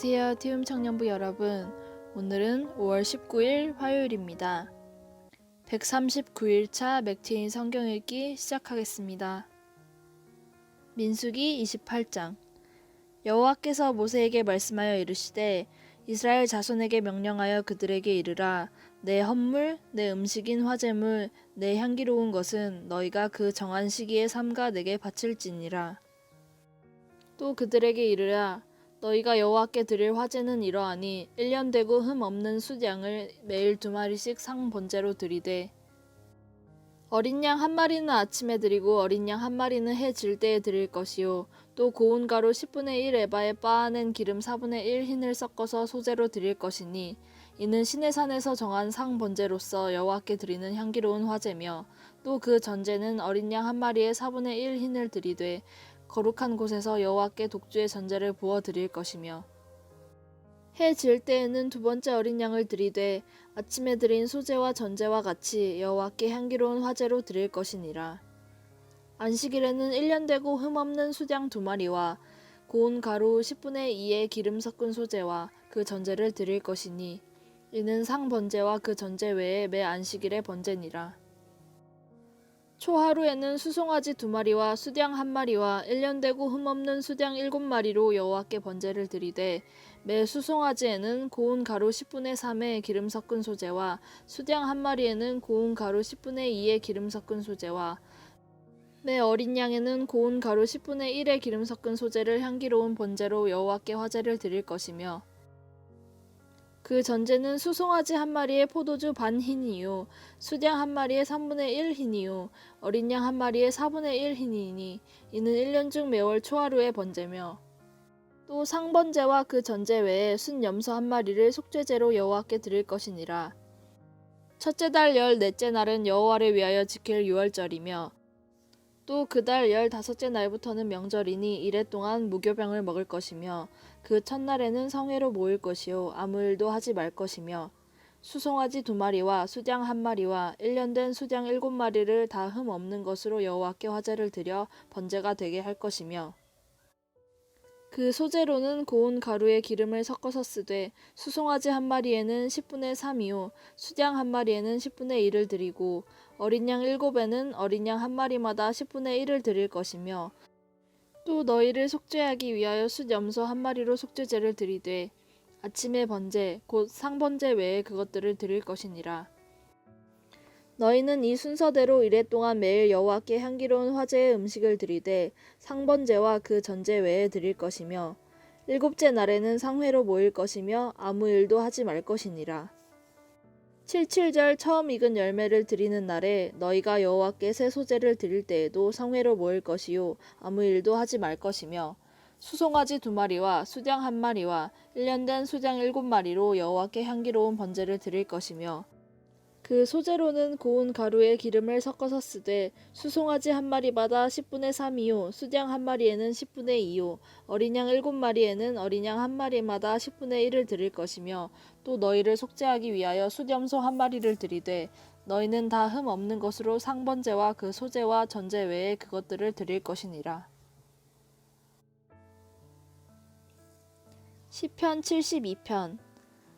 안녕하세요. 티움 청년부 여러분. 오늘은 5월 19일 화요일입니다. 139일차 맥트인 성경 읽기 시작하겠습니다. 민수기 28장 여호와께서 모세에게 말씀하여 이르시되 이스라엘 자손에게 명령하여 그들에게 이르라 내 헌물 내 음식인 화제물 내 향기로운 것은 너희가 그 정한 시기에 삼가 내게 바칠지니라 또 그들에게 이르라 너희가 여호와께 드릴 화제는 이러하니 1년 되고 흠 없는 숫양을 매일 두 마리씩 상 번제로 드리되 어린 양 한 마리는 아침에 드리고 어린 양 한 마리는 해 질 때에 드릴 것이요. 또 고운 가루 10분의 1 에바에 빻아낸 기름 4분의 1 흰을 섞어서 소재로 드릴 것이니 이는 신의 산에서 정한 상 번제로서 여호와께 드리는 향기로운 화제며 또 그 전제는 어린 양 한 마리에 4분의 1 흰을 드리되 거룩한 곳에서 여호와께 독주의 전제를 부어 드릴 것이며 해 질 때에는 두 번째 어린 양을 드리되 아침에 드린 소제와 전제와 같이 여호와께 향기로운 화제로 드릴 것이니라. 안식일에는 1년 되고 흠 없는 수장 두 마리와 고운 가루 10분의 2의 기름 섞은 소제와 그 전제를 드릴 것이니 이는 상 번제와 그 전제 외에 매 안식일의 번제니라 초하루에는 수송아지 두 마리와 수량 한 마리와 1년 되고 흠없는 수량 일곱 마리로 여호와께 번제를 드리되 매 수송아지에는 고운 가루 10분의 3의 기름 섞은 소재와 수량 한 마리에는 고운 가루 10분의 2의 기름 섞은 소재와 매 어린 양에는 고운 가루 10분의 1의 기름 섞은 소재를 향기로운 번제로 여호와께 화제를 드릴 것이며 그 전제는 수송아지 한 마리에 포도주 반 흰이요 수량 한 마리에 3분의 1 흰이요 어린 양 한 마리에 4분의 1 흰이니 이는 1년 중 매월 초하루의 번제며. 또 상번제와 그 전제 외에 순 염소 한 마리를 속죄제로 여호와께 드릴 것이니라. 첫째 달 열 넷째 날은 여호와를 위하여 지킬 유월절이며 또 그달 열다섯째 날부터는 명절이니 이래 동안 무교병을 먹을 것이며 그 첫날에는 성회로 모일 것이요 아무 일도 하지 말 것이며 수송아지 두 마리와 수장 한 마리와 1년 된 수장 일곱 마리를 다 흠 없는 것으로 여호와께 화제를 드려 번제가 되게 할 것이며 그 소재로는 고운 가루에 기름을 섞어서 쓰되 수송아지 한 마리에는 10분의 3이요 수장 한 마리에는 10분의 1을 드리고 어린 양 일곱에는 어린 양 한 마리마다 10분의 1을 드릴 것이며 또 너희를 속죄하기 위하여 숫 염소 한 마리로 속죄제를 드리되 아침의 번제 곧 상번제 외에 그것들을 드릴 것이니라 너희는 이 순서대로 이래 동안 매일 여호와께 향기로운 화제의 음식을 드리되 상번제와 그 전제 외에 드릴 것이며 일곱째 날에는 상회로 모일 것이며 아무 일도 하지 말 것이니라. 칠칠절 처음 익은 열매를 드리는 날에 너희가 여호와께 새 소제를 드릴 때에도 성회로 모일 것이요 아무 일도 하지 말 것이며 수송아지 두 마리와 수장 한 마리와 1년 된 수장 일곱 마리로 여호와께 향기로운 번제를 드릴 것이며 그 소재로는 고운 가루에 기름을 섞어서 쓰되 수송아지 한 마리마다 10분의 3이요 수장 한 마리에는 10분의 2요 어린 양 일곱 마리에는 어린 양 한 마리마다 10분의 1을 드릴 것이며 또 너희를 속죄하기 위하여 수염소 한 마리를 드리되 너희는 다 흠 없는 것으로 상번제와 그 소제와 전제 외에 그것들을 드릴 것이니라. 시편 72편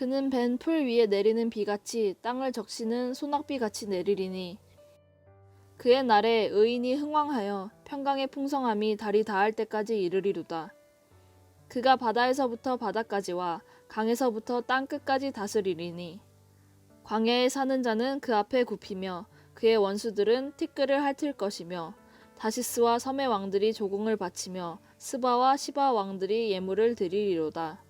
그는 벤 풀 위에 내리는 비같이 땅을 적시는 소낙비같이 내리리니 그의 날에 의인이 흥왕하여 평강의 풍성함이 달이 닿을 때까지 이르리로다. 그가 바다에서부터 바다까지와 강에서부터 땅 끝까지 다스리리니 광야에 사는 자는 그 앞에 굽히며 그의 원수들은 티끌을 핥을 것이며 다시스와 섬의 왕들이 조공을 바치며 스바와 시바 왕들이 예물을 드리리로다.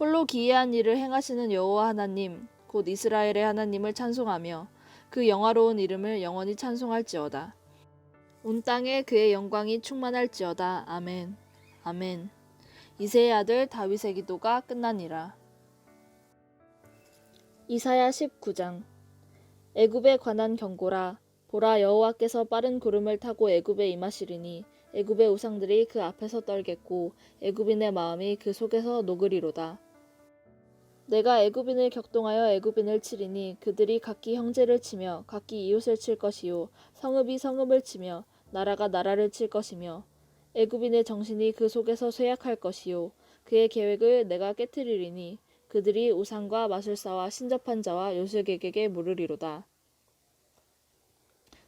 홀로 기이한 일을 행하시는 여호와 하나님 곧 이스라엘의 하나님을 찬송하며 그 영화로운 이름을 영원히 찬송할지어다. 온 땅에 그의 영광이 충만할지어다. 아멘. 아멘. 이세의 아들 다윗의 기도가 끝나니라. 이사야 19장 애굽에 관한 경고라 보라 여호와께서 빠른 구름을 타고 애굽에 임하시리니 애굽의 우상들이 그 앞에서 떨겠고 애굽인의 마음이 그 속에서 녹으리로다. 내가 애굽인을 격동하여 애굽인을 치리니 그들이 각기 형제를 치며 각기 이웃을 칠 것이요 성읍이 성읍을 치며 나라가 나라를 칠 것이며 애굽인의 정신이 그 속에서 쇠약할 것이요 그의 계획을 내가 깨뜨리리니 그들이 우상과 마술사와 신접한 자와 요술객에게 물으리로다.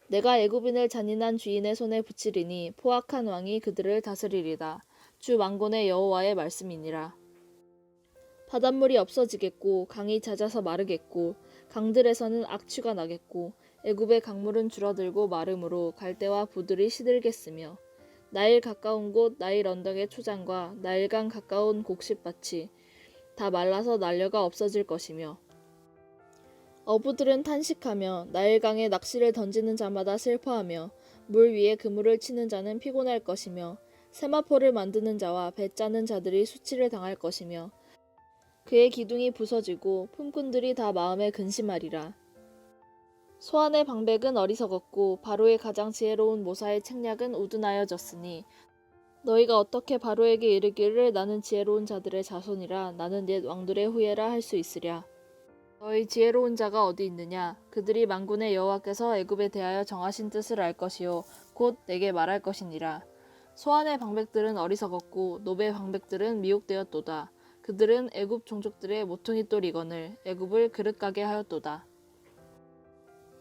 내가 애굽인을 잔인한 주인의 손에 붙이리니 포악한 왕이 그들을 다스리리다. 주 왕군의 여호와의 말씀이니라. 바닷물이 없어지겠고 강이 잦아서 마르겠고 강들에서는 악취가 나겠고 애굽의 강물은 줄어들고 마름으로 갈대와 부들이 시들겠으며 나일 가까운 곳 나일 언덕의 초장과 나일강 가까운 곡식밭이 다 말라서 날려가 없어질 것이며 어부들은 탄식하며 나일강에 낚시를 던지는 자마다 슬퍼하며 물 위에 그물을 치는 자는 피곤할 것이며 세마포를 만드는 자와 배 짜는 자들이 수치를 당할 것이며 그의 기둥이 부서지고 품꾼들이 다 마음에 근심하리라. 소환의 방백은 어리석었고 바로의 가장 지혜로운 모사의 책략은 우둔하여졌으니 너희가 어떻게 바로에게 이르기를 나는 지혜로운 자들의 자손이라 나는 옛 왕들의 후예라 할 수 있으랴. 너희 지혜로운 자가 어디 있느냐? 그들이 만군의 여호와께서 애굽에 대하여 정하신 뜻을 알 것이요 곧 내게 말할 것이니라. 소환의 방백들은 어리석었고 노베 방백들은 미혹되었도다. 그들은 애굽 종족들의 모퉁이 돌 이건을 애굽을 그릇가게 하였도다.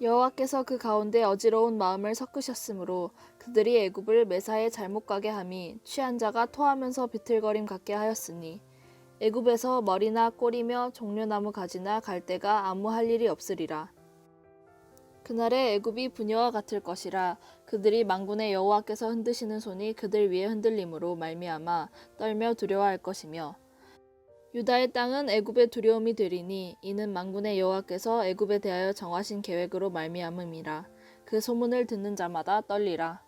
여호와께서 그 가운데 어지러운 마음을 섞으셨으므로 그들이 애굽을 매사에 잘못 가게 함이 취한 자가 토하면서 비틀거림 같게 하였으니 애굽에서 머리나 꼬리며 종려나무 가지나 갈대가 아무 할 일이 없으리라. 그날에 애굽이 부녀와 같을 것이라 그들이 망군의 여호와께서 흔드시는 손이 그들 위에 흔들림으로 말미암아 떨며 두려워할 것이며 유다의 땅은 애굽의 두려움이 되리니 이는 망군의 여호와께서 애굽에 대하여 정하신 계획으로 말미암음이라. 그 소문을 듣는 자마다 떨리라.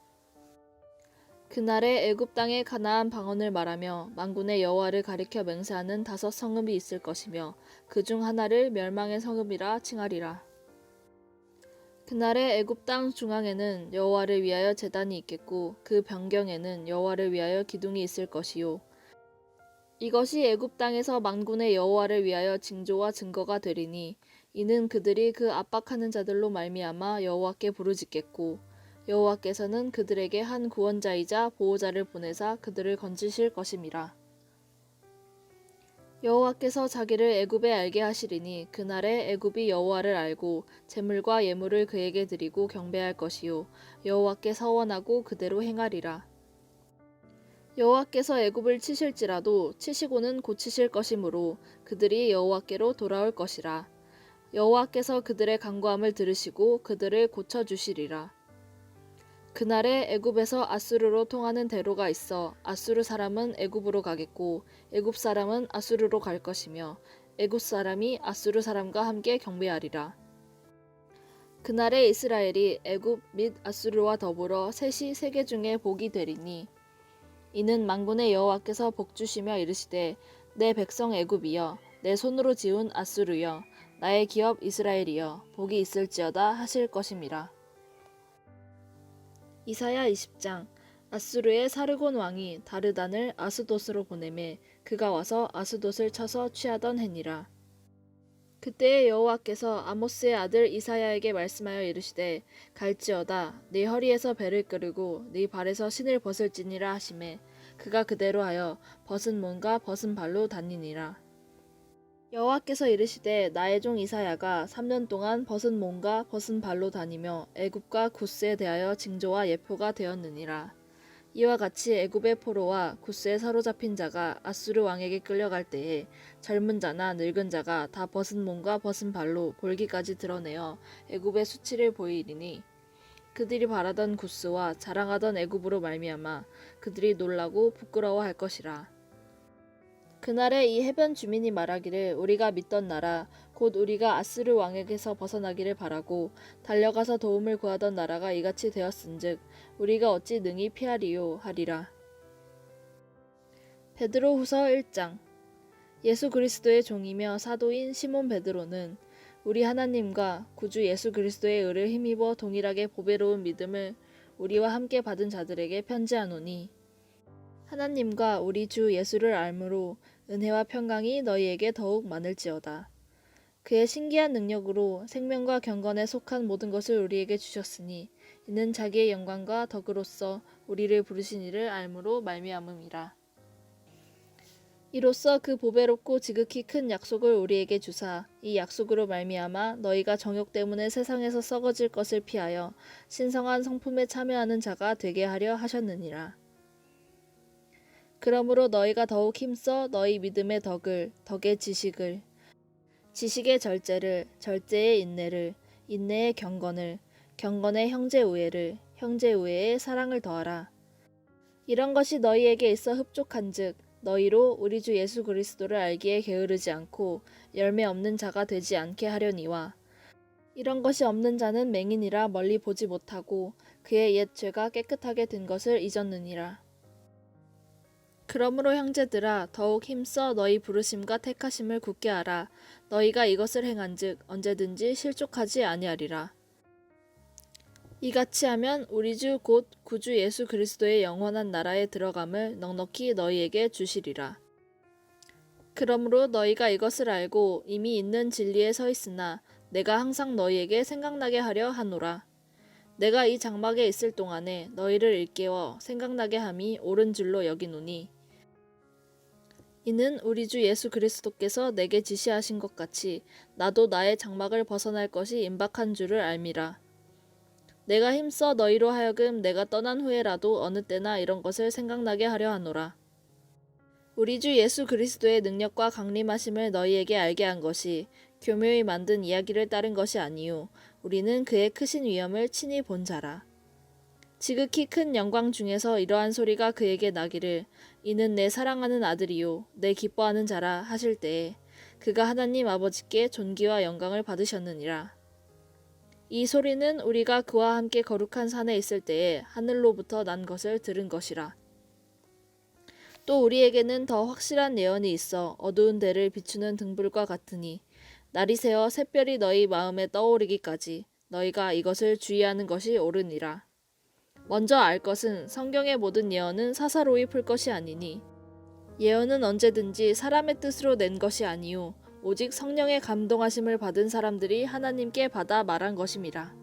그날에 애굽 땅의 가나안 방언을 말하며 망군의 여호와를 가리켜 맹세하는 다섯 성읍이 있을 것이며 그 중 하나를 멸망의 성읍이라 칭하리라. 그날에 애굽 땅 중앙에는 여호와를 위하여 제단이 있겠고 그 변경에는 여호와를 위하여 기둥이 있을 것이요 이것이 애굽 땅에서 만군의 여호와를 위하여 징조와 증거가 되리니 이는 그들이 그 압박하는 자들로 말미암아 여호와께 부르짖겠고 여호와께서는 그들에게 한 구원자이자 보호자를 보내사 그들을 건지실 것임이라. 여호와께서 자기를 애굽에 알게 하시리니 그날에 애굽이 여호와를 알고 재물과 예물을 그에게 드리고 경배할 것이요 여호와께 서원하고 그대로 행하리라. 여호와께서 애굽을 치실지라도 치시고는 고치실 것이므로 그들이 여호와께로 돌아올 것이라. 여호와께서 그들의 간구함을 들으시고 그들을 고쳐 주시리라. 그날에 애굽에서 아수르로 통하는 대로가 있어 아수르 사람은 애굽으로 가겠고 애굽 사람은 아수르로 갈 것이며 애굽 사람이 아수르 사람과 함께 경배하리라. 그날에 이스라엘이 애굽 및 아수르와 더불어 셋이 세계 중에 복이 되리니 이는 만군의 여호와께서 복 주시며 이르시되 내 백성 애굽이여 내 손으로 지은 아수르여 나의 기업 이스라엘이여 복이 있을지어다 하실 것임이라. 이사야 20장 아수르의 사르곤 왕이 다르단을 아스돗으로 보내매 그가 와서 아스돗을 쳐서 취하던 해니라. 그때에 여호와께서 아모스의 아들 이사야에게 말씀하여 이르시되 갈지어다 네 허리에서 배를 끄르고 네 발에서 신을 벗을지니라 하시매 그가 그대로 하여 벗은 몸과 벗은 발로 다니니라. 여호와께서 이르시되 나의 종 이사야가 3년 동안 벗은 몸과 벗은 발로 다니며 애굽과 구스에 대하여 징조와 예표가 되었느니라 이와 같이 애굽의 포로와 구스에 사로잡힌 자가 아수르 왕에게 끌려갈 때에 젊은 자나 늙은 자가 다 벗은 몸과 벗은 발로 볼기까지 드러내어 애굽의 수치를 보이리니 그들이 바라던 구스와 자랑하던 애굽으로 말미암아 그들이 놀라고 부끄러워할 것이라. 그날에 이 해변 주민이 말하기를 우리가 믿던 나라 곧 우리가 아스르 왕에게서 벗어나기를 바라고 달려가서 도움을 구하던 나라가 이같이 되었은즉 우리가 어찌 능히 피하리요 하리라. 베드로후서 1장 예수 그리스도의 종이며 사도인 시몬 베드로는 우리 하나님과 구주 예수 그리스도의 의를 힘입어 동일하게 보배로운 믿음을 우리와 함께 받은 자들에게 편지하노니 하나님과 우리 주 예수를 알므로 은혜와 평강이 너희에게 더욱 많을지어다. 그의 신기한 능력으로 생명과 경건에 속한 모든 것을 우리에게 주셨으니 이는 자기의 영광과 덕으로서 우리를 부르신 이를 알므로 말미암음이라. 이로써 그 보배롭고 지극히 큰 약속을 우리에게 주사 이 약속으로 말미암아 너희가 정욕 때문에 세상에서 썩어질 것을 피하여 신성한 성품에 참여하는 자가 되게 하려 하셨느니라. 그러므로 너희가 더욱 힘써 너희 믿음의 덕을 덕의 지식을 지식의 절제를 절제의 인내를 인내의 경건을 경건의 형제 우애를 형제 우애의 사랑을 더하라. 이런 것이 너희에게 있어 흡족한즉 너희로 우리 주 예수 그리스도를 알기에 게으르지 않고 열매 없는 자가 되지 않게 하려니와 이런 것이 없는 자는 맹인이라 멀리 보지 못하고 그의 옛 죄가 깨끗하게 된 것을 잊었느니라. 그러므로 형제들아 더욱 힘써 너희 부르심과 택하심을 굳게 하라. 너희가 이것을 행한즉 언제든지 실족하지 아니하리라. 이같이 하면 우리 주 곧 구주 예수 그리스도의 영원한 나라에 들어감을 넉넉히 너희에게 주시리라. 그러므로 너희가 이것을 알고 이미 있는 진리에 서 있으나 내가 항상 너희에게 생각나게 하려 하노라. 내가 이 장막에 있을 동안에 너희를 일깨워 생각나게 함이 옳은 줄로 여기노니 이는 우리 주 예수 그리스도께서 내게 지시하신 것 같이 나도 나의 장막을 벗어날 것이 임박한 줄을 알미라. 내가 힘써 너희로 하여금 내가 떠난 후에라도 어느 때나 이런 것을 생각나게 하려 하노라. 우리 주 예수 그리스도의 능력과 강림하심을 너희에게 알게 한 것이 교묘히 만든 이야기를 따른 것이 아니요 우리는 그의 크신 위엄을 친히 본 자라. 지극히 큰 영광 중에서 이러한 소리가 그에게 나기를 이는 내 사랑하는 아들이요 내 기뻐하는 자라 하실 때에 그가 하나님 아버지께 존귀와 영광을 받으셨느니라. 이 소리는 우리가 그와 함께 거룩한 산에 있을 때에 하늘로부터 난 것을 들은 것이라. 또 우리에게는 더 확실한 예언이 있어 어두운 데를 비추는 등불과 같으니 날이 새어 샛별이 너희 마음에 떠오르기까지 너희가 이것을 주의하는 것이 옳으니라. 먼저 알 것은 성경의 모든 예언은 사사로이 풀 것이 아니니 예언은 언제든지 사람의 뜻으로 낸 것이 아니요 오직 성령의 감동하심을 받은 사람들이 하나님께 받아 말한 것임이라.